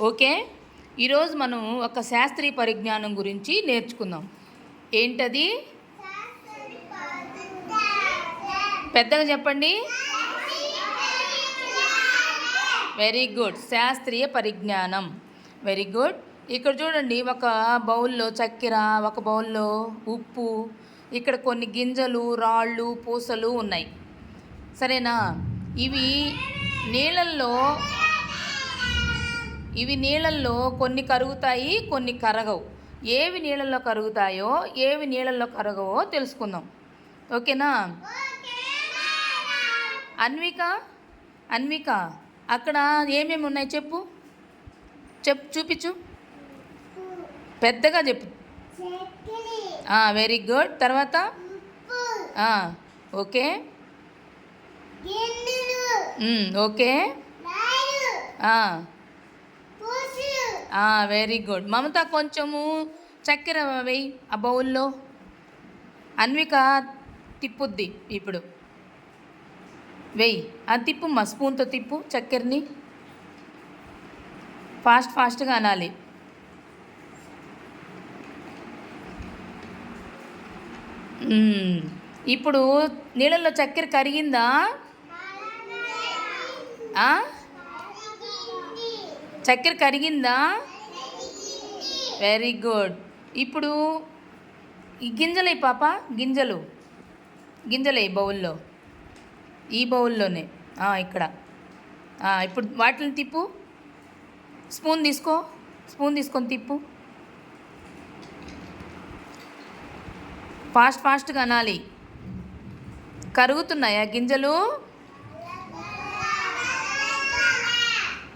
Okay? ఈరోజు మనం ఒక శాస్త్రీయ పరిజ్ఞానం గురించి నేర్చుకుందాం. ఏంటది? పెద్దగా చెప్పండి. Very good. శాస్త్రీయ పరిజ్ఞానం. Very good. ఇక్కడ చూడండి ఒక బౌల్లో చక్కెర ఒక బౌల్లో ఉప్పు ఇక్కడ కొన్ని గింజలు రాళ్ళు పూసలు ఉన్నాయి. సరేనా? ఇవి నీళ్ళల్లో ఇవి నీళ్ళల్లో కొన్ని కరుగుతాయి కొన్ని కరగవు. ఏవి నీళ్ళల్లో కరుగుతాయో ఏవి నీళ్ళల్లో కరగవో తెలుసుకుందాం. ఓకేనా? అన్విక? అన్విక అక్కడ ఏమేమి ఉన్నాయి చెప్పు. చెప్పు చూపించు. పెద్దగా చెప్పు. వెరీ గుడ్ తర్వాత? Okay. Okay. Very good Mamata కొంచెము చక్కెర వేయి ఆ బౌల్లో. అన్విక తిప్పుద్ది ఇప్పుడు. వెయ్యి ఆ తిప్పు మా స్పూన్తో తిప్పు చక్కెరని. ఫాస్ట్ ఫాస్ట్గా అనాలి. ఇప్పుడు నీళ్ళల్లో చక్కెర కరిగిందా? చక్కెర కరిగిందా? వెరీ గుడ్ ఇప్పుడు ఈ గింజలే పాప? గింజలు. గింజలే బౌల్లో? ఈ బౌల్లోనే. ఇక్కడ. ఇప్పుడు వాటిని తిప్పు. స్పూన్ తీసుకో. స్పూన్ తీసుకొని తిప్పు. ఫాస్ట్ ఫాస్ట్గా అనాలి కరుగుతున్నాయా గింజలు?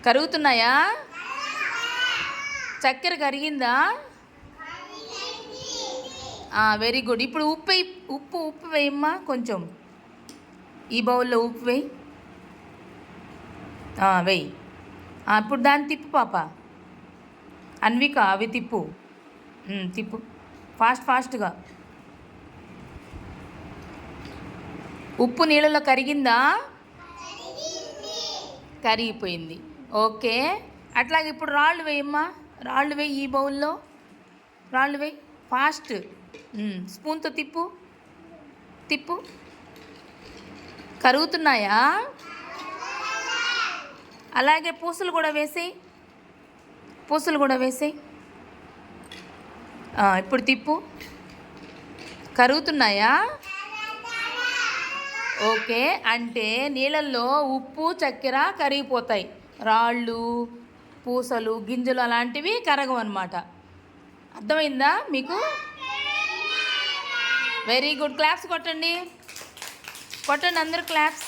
కరుగుతున్నాయా చక్కెర కరిగిందా? వెరీ గుడ్ ఇప్పుడు ఉప్పు ఉప్పు ఉప్పు వేయమ్మా కొంచెం. ఈ బౌల్లో ఉప్పు వేయి. వెయ్యి వేయి. ఇప్పుడు దాన్ని తిప్పు పాప. అన్విక అవి తిప్పు. తిప్పు. ఫాస్ట్ ఫాస్ట్గా. ఉప్పు నీళ్ళలో కరిగిందా? కరిగిపోయింది. ఓకే. అట్లాగే ఇప్పుడు రాళ్ళు వేయమ్మా. రాళ్ళు వేయి ఈ బౌల్లో. రాళ్ళు వేయి. ఫాస్ట్. స్పూన్తో తిప్పు. తిప్పు. కరుగుతున్నాయా? అలాగే పూసలు కూడా వేసేయి. పూసలు కూడా వేసేయి. ఇప్పుడు తిప్పు. కరుగుతున్నాయా? ఓకే. అంటే నీళ్ళల్లో ఉప్పు చక్కెర కరిగిపోతాయి. రాళ్ళు పూసలు గింజలు అలాంటివి కరగవు అనమాట అర్థమైందా మీకు? వెరీ గుడ్ క్లాప్స్ కొట్టండి. కొట్టండి అందరు క్లాప్స్